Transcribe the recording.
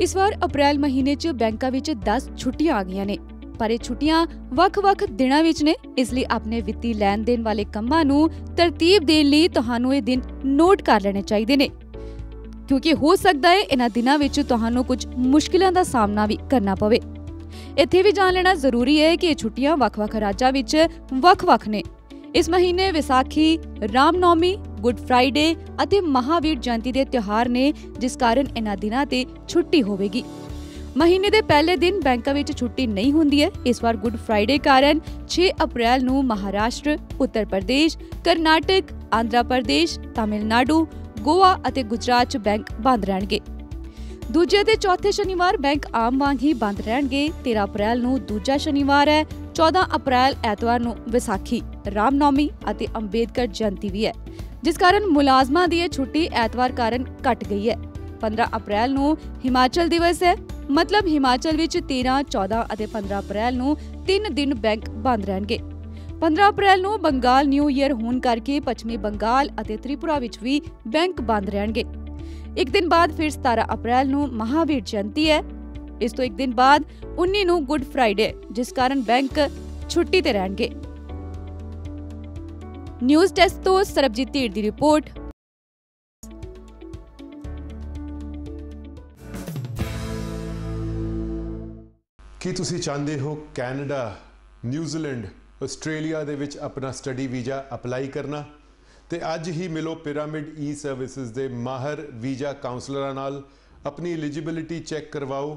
ਇਸ ਵਾਰ ਅਪ੍ਰੈਲ ਮਹੀਨੇ 'ਚ ਬੈਂਕਾਂ ਵਿੱਚ 10 ਛੁੱਟੀਆਂ ਆ ਗਈਆਂ ਨੇ ਪਰ ਇਹ ਛੁੱਟੀਆਂ ਵੱਖ-ਵੱਖ ਦਿਨਾਂ ਵਿੱਚ ਨੇ ਇਸ ਲਈ ਆਪਣੇ ਵਿੱਤੀ ਲੈਣ ਦੇਣ ਵਾਲੇ ਕੰਮਾਂ ਨੂੰ ਤਰਤੀਬ ਦੇਣ ਲਈ ਤੁਹਾਨੂੰ ਇਹ ਦਿਨ ਨੋਟ ਕਰ ਲੈਣੇ ਚਾਹੀਦੇ ਨੇ। ਕਿਉਂਕਿ ਹੋ ਸਕਦਾ ਹੈ ਇਹਨਾਂ ਦਿਨਾਂ ਵਿੱਚ ਤੁਹਾਨੂੰ ਕੁਝ ਮੁਸ਼ਕਿਲਾਂ ਦਾ ਸਾਹਮਣਾ ਵੀ ਕਰਨਾ ਪਵੇ। ਇੱਥੇ ਵੀ ਜਾਣ ਲੈਣਾ ਜ਼ਰੂਰੀ ਹੈ ਕਿ ਇਹ ਛੁੱਟੀਆਂ ਵੱਖ-ਵੱਖ ਰਾਜਾਂ ਵਿੱਚ ਵੱਖ-ਵੱਖ ਨੇ। ਇਸ ਮਹੀਨੇ ਵਿਸਾਖੀ, ਰਾਮਨੌਮੀ, ਗੁੱਡ ਫਰਾਈਡੇ ਅਤੇ ਮਹਾਵੀਰ ਜਯੰਤੀ ਦੇ ਤਿਉਹਾਰ ਨੇ ਜਿਸ ਕਾਰਨ ਇਹਨਾਂ ਦਿਨਾਂ ਤੇ ਛੁੱਟੀ ਹੋਵੇਗੀ। ਮਹੀਨੇ ਦੇ ਪਹਿਲੇ ਦਿਨ ਬੈਂਕਾਂ ਵਿੱਚ ਛੁੱਟੀ ਨਹੀਂ ਹੁੰਦੀ ਹੈ। ਇਸ ਵਾਰ ਗੁੱਡ ਫਰਾਈਡੇ ਕਾਰਨ 6 ਅਪ੍ਰੈਲ ਨੂੰ ਮਹਾਰਾਸ਼ਟਰ, ਉੱਤਰ ਪ੍ਰਦੇਸ਼, ਕਰਨਾਟਕ, ਆਂਧਰਾ ਪ੍ਰਦੇਸ਼, ਤਾਮਿਲਨਾਡੂ, ਗੋਆ ਅਤੇ ਗੁਜਰਾਤ 'ਚ ਬੈਂਕ ਬੰਦ ਰਹਿਣਗੇ। ਦੂਜੇ ਤੇ ਚੌਥੇ ਸ਼ਨੀਵਾਰ ਬੈਂਕ ਆਮ ਵਾਂਗ ਹੀ ਬੰਦ ਰਹਿਣਗੇ। 13 ਅਪ੍ਰੈਲ ਨੂੰ ਦੂਜਾ ਸ਼ਨੀਵਾਰ ਹੈ। 14 ਅਪ੍ਰੈਲ ਐਤਵਾਰ ਨੂੰ ਵਿਸਾਖੀ ਰਾਮਨੌਮੀ ਅਤੇ ਅੰਬੇਦਕਰ ਜਯੰਤੀ ਵੀ ਹੈ। ਜਿਸ ਕਾਰਨ ਮੁਲਾਜ਼ਮਾਂ ਦੀ ਇਹ ਛੁੱਟੀ ਐਤਵਾਰ ਕਾਰਨ ਘਟ ਗਈ ਹੈ। 15 ਅਪ੍ਰੈਲ ਨੂੰ ਹਿਮਾਚਲ ਦਿਵਸ ਹੈ। ਮਤਲਬ ਹਿਮਾਚਲ ਵਿੱਚ 13 14 ਅਤੇ 15 ਅਪ੍ਰੈਲ ਨੂੰ 3 ਦਿਨ ਬੈਂਕ ਬੰਦ ਰਹਿਣਗੇ। 15 ਅਪ੍ਰੈਲ ਨੂੰ ਬੰਗਾਲ ਨਿਊ ਈਅਰ ਹੋਣ ਕਰਕੇ ਪੱਛਮੀ ਬੰਗਾਲ ਅਤੇ ਤ੍ਰਿਪੁਰਾ ਵਿੱਚ ਵੀ ਬੈਂਕ ਬੰਦ ਰਹਿਣਗੇ। ਇੱਕ ਦਿਨ ਬਾਅਦ ਫਿਰ 17 ਅਪ੍ਰੈਲ ਨੂੰ ਮਹਾਵੀਰ ਜਯੰਤੀ ਹੈ। ਇਸ ਤੋਂ ਇੱਕ ਦਿਨ ਬਾਅਦ 19 ਨੂੰ ਗੁੱਡ ਫਰਾਈਡੇ, ਜਿਸ ਕਾਰਨ ਬੈਂਕ ਛੁੱਟੀ ਤੇ ਰਹਿਣਗੇ। ਨਿਊਜ਼ ਡੈਸਕ ਤੋਂ ਸਰਬਜੀਤ ਢੀਰ ਦੀ ਰਿਪੋਰਟ। ਕੀ ਤੁਸੀਂ ਚਾਹੁੰਦੇ ਹੋ ਕੈਨੇਡਾ, ਨਿਊਜ਼ੀਲੈਂਡ, ਆਸਟ੍ਰੇਲੀਆ ਦੇ ਵਿੱਚ ਆਪਣਾ ਸਟੱਡੀ ਵੀਜ਼ਾ ਅਪਲਾਈ ਕਰਨਾ? ਤੇ ਅੱਜ ਹੀ ਮਿਲੋ ਪਿਰਾਮਿਡ ਈ ਸਰਵਿਸਿਜ਼ ਦੇ ਮਾਹਰ ਵੀਜ਼ਾ ਕਾਉਂਸਲਰਾਂ ਨਾਲ। ਆਪਣੀ ਐਲੀਜੀਬਿਲਿਟੀ ਚੈੱਕ ਕਰਵਾਓ